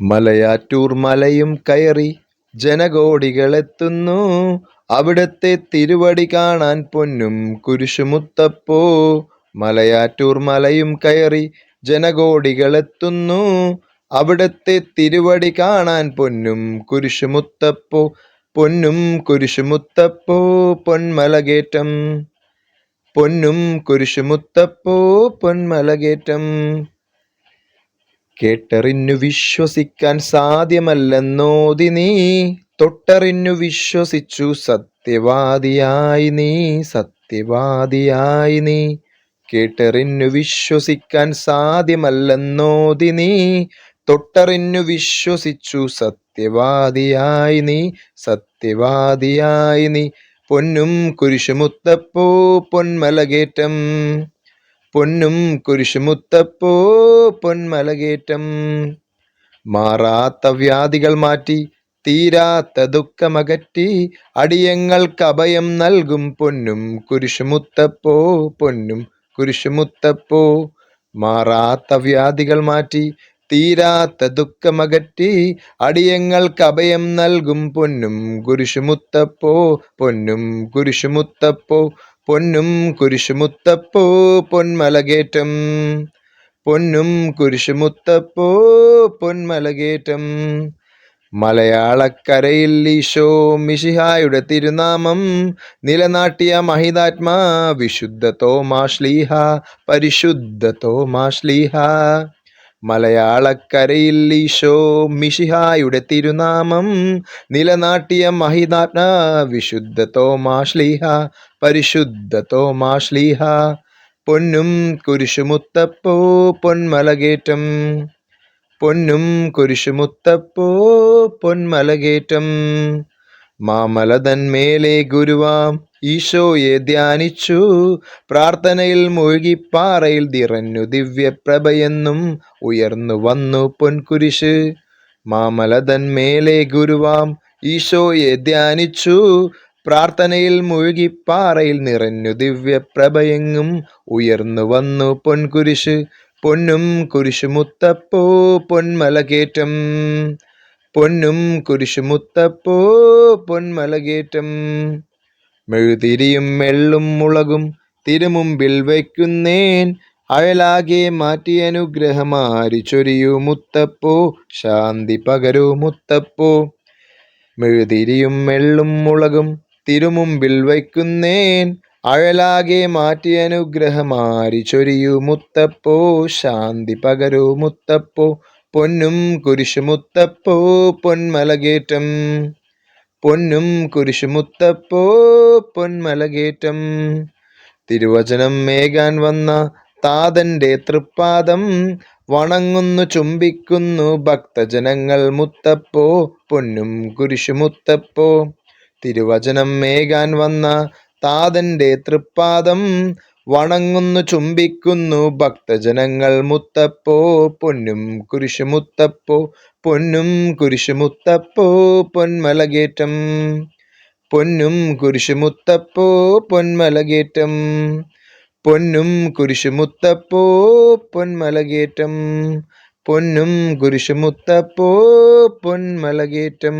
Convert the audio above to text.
മലയാറ്റൂർ മലയും കയറി ജനകോടികളെത്തുന്നു. അവിടത്തെ തിരുവടി കാണാൻ പൊന്നും കുരിശുമുത്തപ്പോ. മലയാറ്റൂർ മലയും കയറി ജനകോടികളെത്തുന്നു. അവിടത്തെ തിരുവടി കാണാൻ പൊന്നും കുരിശുമുത്തപ്പോ. പൊന്നും കുരിശുമുത്തപ്പോ പൊന്മലകേറ്റം. പൊന്നും കുരിശുമുത്തപ്പോ പൊന്മലകേറ്റം. കേട്ടറിഞ്ഞു വിശ്വസിക്കാൻ സാധ്യമല്ലെന്നോതി നീ. തൊട്ടറിഞ്ഞു വിശ്വസിച്ചു സത്യവാദിയായി നീ സത്യവാദിയായി നീ. കേട്ടറിഞ്ഞു വിശ്വസിക്കാൻ സാധ്യമല്ലെന്നോതി നീ. തൊട്ടറിഞ്ഞു വിശ്വസിച്ചു സത്യവാദിയായി നീ സത്യവാദിയായി നീ. പൊന്നും കുരിശുമുത്തപ്പോ പൊന്മലകേറ്റം. പൊന്നും കുരിശുമുത്തപ്പോ പൊന്മലകേറ്റം. മാറാത്ത വ്യാധികൾ മാറ്റി തീരാത്ത ദുഃഖമകറ്റി അടിയങ്ങൾക്ക് അഭയം നൽകും പൊന്നും കുരിശുമുത്തപ്പോ പൊന്നും കുരിശുമുത്തപ്പോ. മാറാത്ത വ്യാധികൾ മാറ്റി തീരാത്ത ദുഃഖമകറ്റി അടിയങ്ങൾക്ക് അഭയം നൽകും പൊന്നും കുരിശുമുത്തപ്പോ പൊന്നും കുരിശുമുത്തപ്പോ. പൊന്നും കുരിശുമുത്തപ്പോ പൊന്മലകേറ്റം. പൊന്നും കുരിശുമുത്തപ്പോ പൊന്മലകേറ്റം. മലയാളക്കരയിൽ ഈശോ മിശിഹായുടെ തിരുനാമം. നിലനാട്ടിയ മഹിതാത്മാ വിശുദ്ധ തോമാശ്ലീഹ പരിശുദ്ധ തോമാശ്ലീഹ മലയാളക്കരയിൽ ഈശോ മിഷിഹായുടെ തിരുനാമം നിലനാട്ടിയ മഹിതാത്മ വിശുദ്ധ തോമാശ്ലീഹ പരിശുദ്ധ തോമാശ്ലീഹ പൊന്നും കുരിശുമുത്തപ്പോ പൊന്മലകേറ്റം. പൊന്നും കുരിശുമുത്തപ്പോ പൊന്മലകേറ്റം. മാമലതന്മേലെ ഗുരുവാം ഈശോയെ ധ്യാനിച്ചു. പ്രാർത്ഥനയിൽ മുഴുകിപ്പാറയിൽ നിറഞ്ഞു ദിവ്യപ്രഭയെന്നും ഉയർന്നു വന്നു പൊൻകുരിശ്. മാമലതൻ മേലെ ഗുരുവാം ഈശോയെ ധ്യാനിച്ചു. പ്രാർത്ഥനയിൽ മുഴുകിപ്പാറയിൽ നിറഞ്ഞു ദിവ്യപ്രഭയെങ്ങും ഉയർന്നു വന്നു പൊൻകുരിശ്. പൊന്നും കുരിശുമുത്തപ്പോ പൊന്മലകേറ്റം. പൊന്നും കുരിശുമുത്തപ്പോ പൊന്മലകേറ്റം. മെഴുതിരിയും മെള്ളും മുളകും തിരുമുമ്പിൽ വയ്ക്കുന്നേൻ. അയലാകെ മാറ്റി അനുഗ്രഹമാരി ചൊരിയൂ മുത്തപ്പോ ശാന്തി പകരൂ മുത്തപ്പോ. മെഴുതിരിയും മെള്ളും മുളകും തിരുമുമ്പിൽ വയ്ക്കുന്നേൻ. അഴലാകെ മാറ്റി അനുഗ്രഹമാരി ചൊരിയൂ മുത്തപ്പോ ശാന്തി പകരൂ മുത്തപ്പോ. പൊന്നും കുരിശു കുരിശുമുത്തപ്പോ പൊന്മലകേറ്റം. പൊന്നും കുരിശുമുത്തപ്പോ പൊന്മലകേറ്റം. തിരുവചനം മേകാൻ വന്ന താതന്റെ തൃപ്പാദം വണങ്ങുന്നു ചുംബിക്കുന്നു ഭക്തജനങ്ങൾ മുത്തപ്പോ പൊന്നും കുരിശുമുത്തപ്പോ. തിരുവചനം മേകാൻ വന്ന താതന്റെ തൃപ്പാദം വണങ്ങുന്നു ചുംബിക്കുന്നു ഭക്തജനങ്ങൾ മുത്തപ്പോ പൊന്നും കുരിശുമുത്തപ്പോ പൊന്നും കുരിശുമുത്തപ്പോ പൊന്മലകേറ്റം. പൊന്നും കുരിശുമുത്തപ്പോ പൊന്മലകേറ്റം. പൊന്നും കുരിശുമുത്തപ്പോ പൊന്മലകേറ്റം. പൊന്നും കുരിശുമുത്തപ്പോ പൊന്മലകേറ്റം.